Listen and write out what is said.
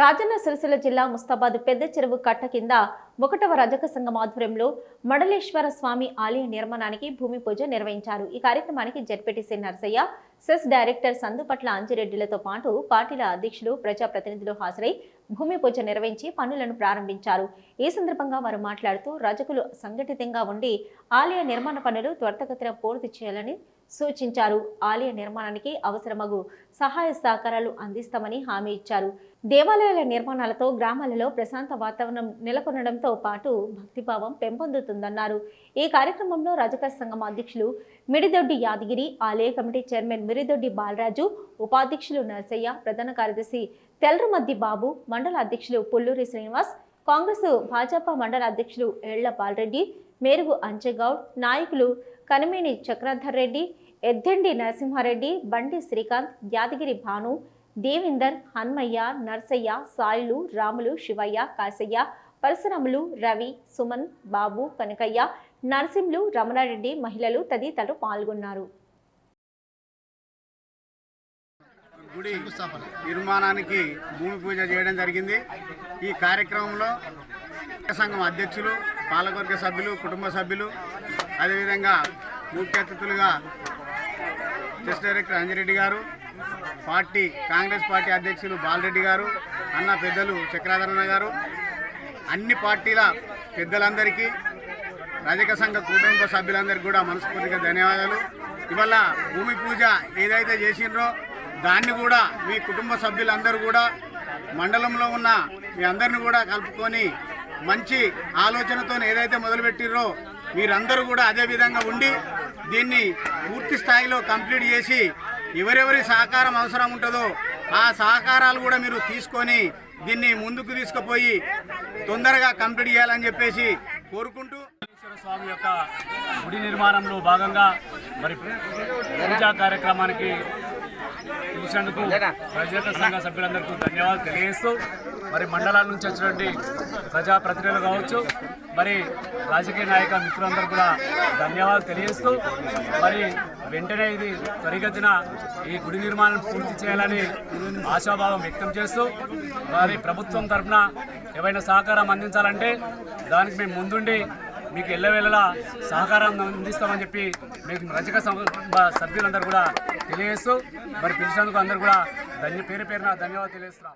రాజన్న సిరిసిల్ల జిల్లా ముస్తాబాద్ పెద్ద చెరువు కట్ట కింద ఒకటవ రజక సంఘం ఆధ్వర్యంలో మడలేశ్వర స్వామి ఆలయ నిర్మాణానికి భూమి పూజ నిర్వహించారు. ఈ కార్యక్రమానికి ZPTC Narsaiah cess director Sandupatla అంజిరెడ్డిలతో పాటు పార్టీల అధ్యక్షులు ప్రజాప్రతినిధులు హాజరై భూమి పూజ నిర్వహించి పనులను ప్రారంభించారు. ఈ సందర్భంగా వారు మాట్లాడుతూ రజకులు సంఘటితంగా ఉండి ఆలయ నిర్మాణ పనులు త్వరితగతిన పూర్తి చేయాలని సూచించారు. ఆలయ నిర్మాణానికి అవసరమగు సహాయ సహకారాలు అందిస్తామని హామీ ఇచ్చారు. దేవాలయాల నిర్మాణాలతో గ్రామాలలో ప్రశాంత వాతావరణం నెలకొనడంతో పాటు భక్తిభావం పెంపొందుతుందన్నారు. ఈ కార్యక్రమంలో రజక సంఘం అధ్యక్షులు మిడిదొడ్డి యాదగిరి ఆలయ కమిటీ చైర్మన్ మిరిదొడ్డి బాలరాజు ఉపాధ్యక్షులు నరసయ్య ప్రధాన కార్యదర్శి తెల్రమద్ది బాబు మండల అధ్యక్షులు పుల్లూరి శ్రీనివాస్ కాంగ్రెస్ భాజపా మండల అధ్యక్షులు ఏళ్ళ బాలరెడ్డి మేరుగు అంచెగౌడ్ నాయకులు కనిమేని చక్రధర్ రెడ్డి ఎద్దండి నరసింహారెడ్డి బండి శ్రీకాంత్ యాదగిరి భాను దేవిందర్ హన్మయ్య నర్సయ్య సాయిలు రాములు శివయ్య కాసయ్య పరశురాములు రవి సుమన్ బాబు కనకయ్య నరసింహులు రమణారెడ్డి మహిళలు తదితరులు పాల్గొన్నారు. గుడి నిర్మాణానికి భూమి పూజ చేయడం జరిగింది. ఈ కార్యక్రమంలో సంఘం అధ్యక్షులు పాలకవర్గ సభ్యులు కుటుంబ సభ్యులు అదేవిధంగా ముఖ్య అతిథులుగా చెస్ డైరెక్టర్ అంజిరెడ్డి గారు పార్టీ కాంగ్రెస్ పార్టీ అధ్యక్షులు బాలరెడ్డి గారు అన్న పెద్దలు చక్రాధరణ గారు అన్ని పార్టీల పెద్దలందరికీ రజక సంఘ కుటుంబ సభ్యులందరికీ కూడా మనస్ఫూర్తిగా ధన్యవాదాలు. ఇవాళ భూమి పూజ ఏదైతే చేసిండ్రో దాన్ని కూడా మీ కుటుంబ సభ్యులందరూ కూడా మండలంలో ఉన్న మీ అందరిని కూడా కలుపుకొని మంచి ఆలోచనతో ఏదైతే మొదలుపెట్టిర్రో మీరందరూ కూడా అదే విధంగా ఉండి దీన్ని పూర్తి స్థాయిలో కంప్లీట్ చేసి ఎవరెవరి సహకారం అవసరం ఉంటుందో ఆ సహకారాలు కూడా మీరు తీసుకొని దీన్ని ముందుకు తీసుకుపోయి తొందరగా కంప్లీట్ చేయాలని చెప్పేసి కోరుకుంటూ స్వామి యొక్క గుడి నిర్మాణంలో భాగంగా మరి పూజా కార్యక్రమానికి పిలిచినందుకు ప్రజల సంఘ సభ్యులందరికీ ధన్యవాదాలు తెలియజేస్తూ మరి మండలాల నుంచి వచ్చినటువంటి ప్రజాప్రతినిధులు కావచ్చు మరి రాజకీయ నాయక మిత్రులందరూ కూడా ధన్యవాదాలు తెలియజేస్తూ మరి వెంటనే ఇది త్వరిగతిన ఈ గుడి నిర్మాణం పూర్తి చేయాలని ఆశాభావం వ్యక్తం చేస్తూ మరి ప్రభుత్వం తరఫున ఏవైనా సహకారం అందించాలంటే దానికి మేము ముందుండి మీకు ఎల్లవేళలా సహకారం అందిస్తామని చెప్పి మీకు రజక సభ్యులందరూ కూడా తెలియజేస్తూ మరి పిలిచినందుకు అందరూ కూడా ధన్య పేరు పేరున ధన్యవాదాలు తెలియజేస్తున్నాం.